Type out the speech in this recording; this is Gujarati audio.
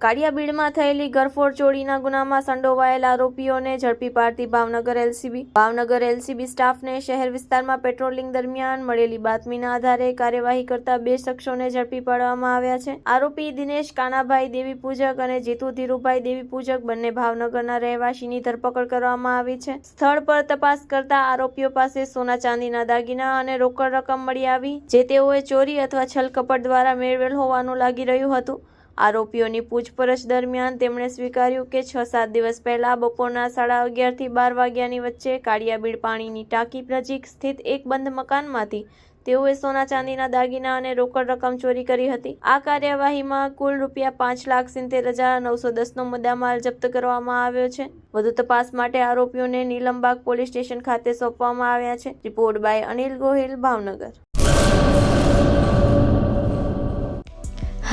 કાળિયાબીડમાં થયેલી ગરફોડ ચોરીના ગુનામાં સંડોવાયેલા આરોપીઓને ઝડપી પાડતી ભાવનગર એલસીબી. ભાવનગર એલસીબી સ્ટાફને શહેર વિસ્તારમાં પેટ્રોલિંગ દરમિયાન મળેલી બાતમીના આધારે કાર્યવાહી કરતા બે શખ્સોને ઝડપી પાડવામાં આવ્યા છે. આરોપી દિનેશ કાનાભાઈ દેવી પૂજક અને જીતુ ધીરુભાઈ દેવી પૂજક બંને ભાવનગરના રહેવાસીની ધરપકડ કરવામાં આવી છે. સ્થળ પર તપાસ કરતા આરોપીઓ પાસે સોના ચાંદીના દાગીના અને રોકડ રકમ મળી આવી, જે તેઓએ ચોરી અથવા છલકપટ દ્વારા મેળવેલ હોવાનું લાગી રહ્યું હતું. આરોપીઓની પૂછપરછ દરમિયાન તેમણે સ્વીકાર્યું કે છ સાત દિવસ પહેલા બપોરના સાડા અગિયારથી બાર વાગ્યાની વચ્ચે કાળિયાબીડ પાણીની ટાંકી નજીક સ્થિત એક બંધ મકાનમાંથી તેઓએ સોના ચાંદીના દાગીના અને રોકડ રકમ ચોરી કરી હતી. આ કાર્યવાહીમાં કુલ રૂપિયા પાંચ લાખ સિત્તેર હજાર નવસો દસનો મુદ્દામાલ જપ્ત કરવામાં આવ્યો છે. વધુ તપાસ માટે આરોપીઓને નીલમબાગ પોલીસ સ્ટેશન ખાતે સોંપવામાં આવ્યા છે. Report by Anil Gohil, Bhavnagar.